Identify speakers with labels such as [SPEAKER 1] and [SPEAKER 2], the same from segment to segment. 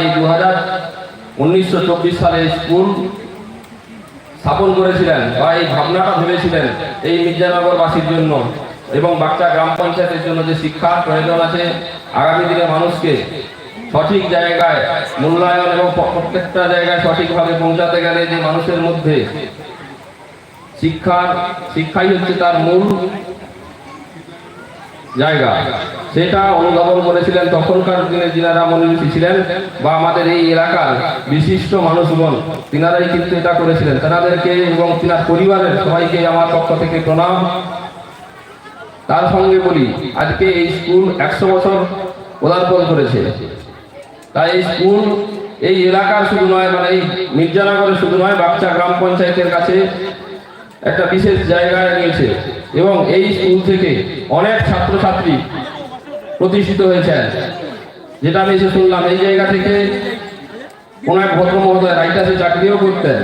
[SPEAKER 1] এই দু হাজার সালে স্কুল স্থাপন করেছিলেন বা এই ভাবনাটা ভেবেছিলেন এই মির্জানগরবাসীর জন্য এবং বাচ্চা গ্রাম পঞ্চায়েতের জন্য যে প্রয়োজন আছে, আগামী দিনে মানুষকে সঠিক জায়গায় মূল্যায়ন এবং প্রত্যেকটা জায়গায় সঠিকভাবে পৌঁছাতে গেলে যে মানুষের মধ্যে শিক্ষার, শিক্ষাই হচ্ছে তার মূল জায়গা। সেটা অনুধাবন করেছিলেন তখনকার দিনে যিনারা মনীষী ছিলেন বা আমাদের এই এলাকার বিশিষ্ট মানুষগণ, তিনারাই কিন্তু এটা করেছিলেন। তেনাদেরকে এবং তিনার পরিবারের সবাইকে আমার পক্ষ থেকে প্রণাম। তার সঙ্গে বলি, আজকে এই স্কুল একশো বছর পদার্পণ করেছে। তাই এই স্কুল এই এলাকার শুধু নয় মানে এই মির্জানগরের শুধু নয় বাচ্চা গ্রাম পঞ্চায়েতের কাছে একটা বিশেষ জায়গায় নিয়েছে এবং এই স্কুল থেকে অনেক ছাত্রছাত্রী প্রতিষ্ঠিত হয়েছেন। যেটা আমি এসে শুনলাম, এই জায়গা থেকে কোন এক ভদ্র মহোদয় চাকরিও করতেন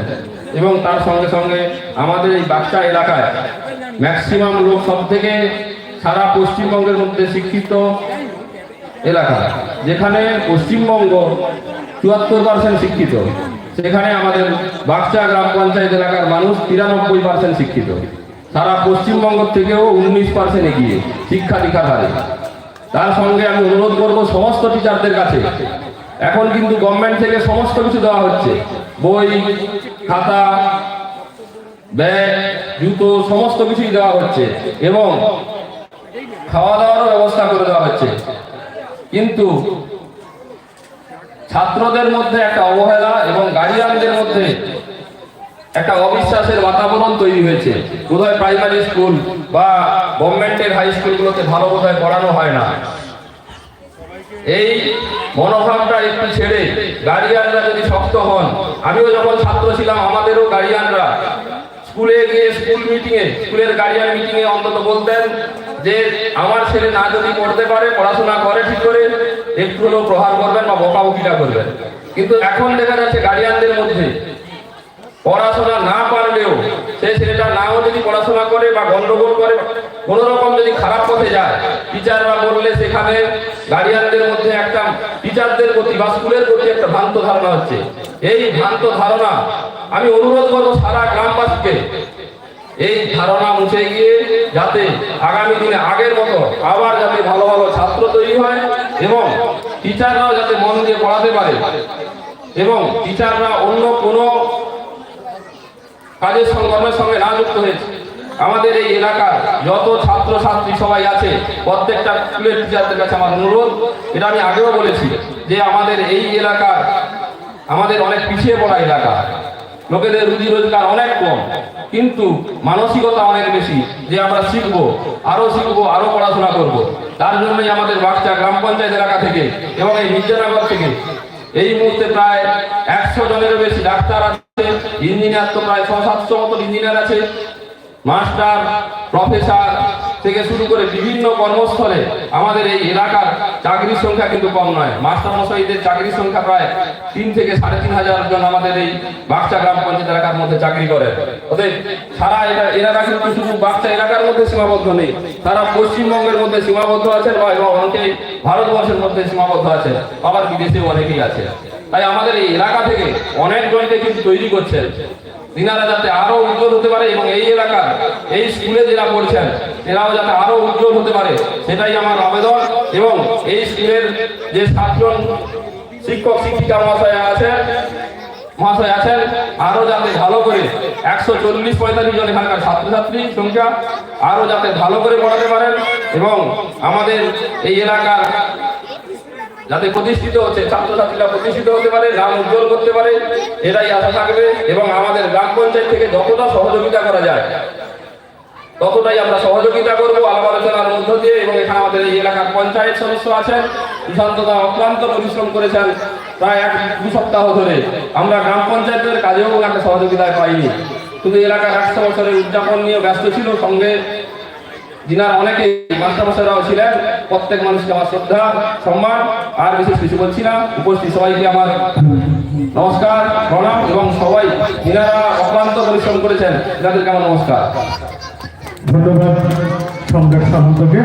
[SPEAKER 1] এবং তার সঙ্গে সঙ্গে আমাদের এই বাচ্চা এলাকায় ম্যাক্সিমাম লোক সব থেকে সারা পশ্চিমবঙ্গের মধ্যে শিক্ষিত এলাকা, যেখানে পশ্চিমবঙ্গ চুয়াত্তর পার্সেন্ট শিক্ষিত। সেখানে আমাদের বাগচা গ্রাম পঞ্চায়েত এলাকার মানুষ তিরানব্বই পার্সেন্ট শিক্ষিত। সারা পশ্চিমবঙ্গ থেকেও উনিশ পার্সেন্ট এগিয়ে শিক্ষা দীক্ষার হারে। তার সঙ্গে আমি অনুরোধ করব সমস্ত টিচারদের কাছে। এখন কিন্তু গভর্নমেন্ট থেকে সমস্ত কিছু দেওয়া হচ্ছে। বই, খাতা, ব্যাগ, জুতো সমস্ত কিছুই দেওয়া হচ্ছে এবং খাওয়া দাওয়ারও ব্যবস্থা করে দেওয়া হচ্ছে। কিন্তু ছাত্রদের মধ্যে একটা অবহেলা এবং গার্জিয়ানদের মধ্যে একটা অবিশ্বাসের বাতাবরণ তৈরি হয়েছে। বোধহয় প্রাইমারি স্কুল বা গভর্নমেন্টের হাই স্কুলগুলোতে ভালো বোধহয় পড়ানো হয় না। এই মনোভাবটা একটু ছেড়ে গার্জিয়ানরা যদি শক্ত হন, আমিও যখন ছাত্র ছিলাম, আমাদেরও গার্জিয়ানরা স্কুলে গিয়ে স্কুল মিটিংয়ে স্কুলের গার্জিয়ান মিটিংয়ে অন্তত বলতেন যে আমার ছেলে না যদি পড়তে পারে, পড়াশোনা করে ঠিক করে, একটু হলেও প্রহার করবেন বা বকাবকিটা করবেন। কিন্তু এখন দেখা যাচ্ছে গার্জিয়ানদের মধ্যে পড়াশোনা না পারলেও সেই ছেলেটা নাও যদি পড়াশোনা করে বা গন্ডগোল করে, কোন রকম যদি খারাপ পথে যায়, টিচাররা বললে সেখানে গার্ডিয়ানদের মধ্যে একটা টিচারদের প্রতি বা স্কুলের প্রতি একটা ভ্রান্ত ধারণা হচ্ছে। এই ভ্রান্ত ধারণা আমি অনুরোধ করব সারা গ্রামবাসীকে। এই ধারণা মুছে গিয়ে যাতে আগামী দিনে আগের মতো আবার যাতে ভালো ভালো ছাত্র তৈরি হয় এবং টিচাররাও যাতে মন দিয়ে পড়াতে পারে এবং টিচাররা অন্য কোনো কাজের সংগ্রামের সঙ্গে না যুক্ত হয়েছে আমাদের এই এলাকার যত ছাত্র ছাত্রী সবাই আছে, প্রত্যেকটা স্কুলের টিচারদের কাছে আমার অনুরোধ। এটা আমি আগেও বলেছি যে আমাদের এই এলাকার, আমাদের অনেক পিছিয়ে পড়া এলাকা লোকেদের রুজি রোজগার অনেক কম, কিন্তু মানসিকতা অনেক বেশি, যে আমরা শিখব, আরও শিখব, আরও পড়াশোনা করব। তার জন্যই আমাদের বাচ্চা গ্রাম পঞ্চায়েত এলাকা থেকে এবং এই মির্জানগর থেকে এই মুহূর্তে প্রায় একশো জনেরও বেশি ডাক্তার আছে, ইঞ্জিনিয়ার তো প্রায় ছ সাতশো মতো ইঞ্জিনিয়ার আছে মাস্টার, প্রফেসর থেকে শুরু করে বিভিন্ন কর্মস্থলে আমাদের এই এলাকার চাকরির সংখ্যা কিন্তু কম নয়। মাস্টার মশাইদের চাকরির সংখ্যা প্রায় তিন থেকে সাড়ে তিন হাজার জন আমাদের এই বাগচা গ্রাম পঞ্চায়েত এলাকার মধ্যে চাকরি করে ওদের সারা এটা এলাকা কিন্তু শুধু বাগচা এলাকার মধ্যে সীমাবদ্ধ নেই, সারা পশ্চিমবঙ্গের মধ্যে সীমাবদ্ধ আছেন বা এবং অনেকেই ভারতবর্ষের মধ্যে সীমাবদ্ধ আছে আবার বিদেশেও অনেকেই আছে। তাই আমাদের এই এলাকা থেকে অনেক জনকে কিন্তু তৈরি করছেন। তিনারা যাতে আরও উজ্জ্বল হতে পারে এবং এই এলাকার এই স্কুলে যারা পড়ছেন, এরাও যাতে আরও উজ্জ্বল হতে পারে, সেটাই আমার আবেদন এবং এই স্কুলের যে সাতজন শিক্ষক, শিক্ষিকা মহাশয় আছেন মহাশয় আছেন, আরও যাতে ভালো করে একশো চল্লিশ পঁয়তাল্লিশ জন এখানকার ছাত্রছাত্রী সংখ্যা আরও যাতে ভালো করে পড়াতে পারেন এবং আমাদের এই এলাকার যাতে প্রতিষ্ঠিত হচ্ছে, ছাত্রছাত্রীরা প্রতিষ্ঠিত হতে পারে নাম উজ্জ্বল করতে পারে, এটাই আশা থাকবে এবং আমাদের গ্রাম পঞ্চায়েত থেকে যতটা সহযোগিতা করা যায়, ততটাই আমরা সহযোগিতা করব আলাপ আলোচনার মধ্য দিয়ে এবং এখানে আমাদের এই এলাকার পঞ্চায়েত সদস্য আছেন সুশান্তদা অক্লান্ত পরিশ্রম করেছেন প্রায় এক দু সপ্তাহ ধরে। আমরা গ্রাম পঞ্চায়েতের কাজেও একটা সহযোগিতা পাইনি। শুধু এলাকার একশো বছরের উদযাপন নিয়ে ব্যস্ত ছিল, সঙ্গে যিনার অনেকে মাস্টারমশাইরাও ছিলেন, প্রত্যেক মানুষকে আমার শ্রদ্ধা, সম্মান, আর বিশেষ কিছু বলছি না। উপস্থিত সবাইকে আমার নমস্কার, প্রণাম, এবং সবাই যিনারা অক্লান্ত পরিশ্রম করেছেন, তাদেরকে আমার নমস্কার।
[SPEAKER 2] ধন্যবাদ সংগ্রাম সামন্তকে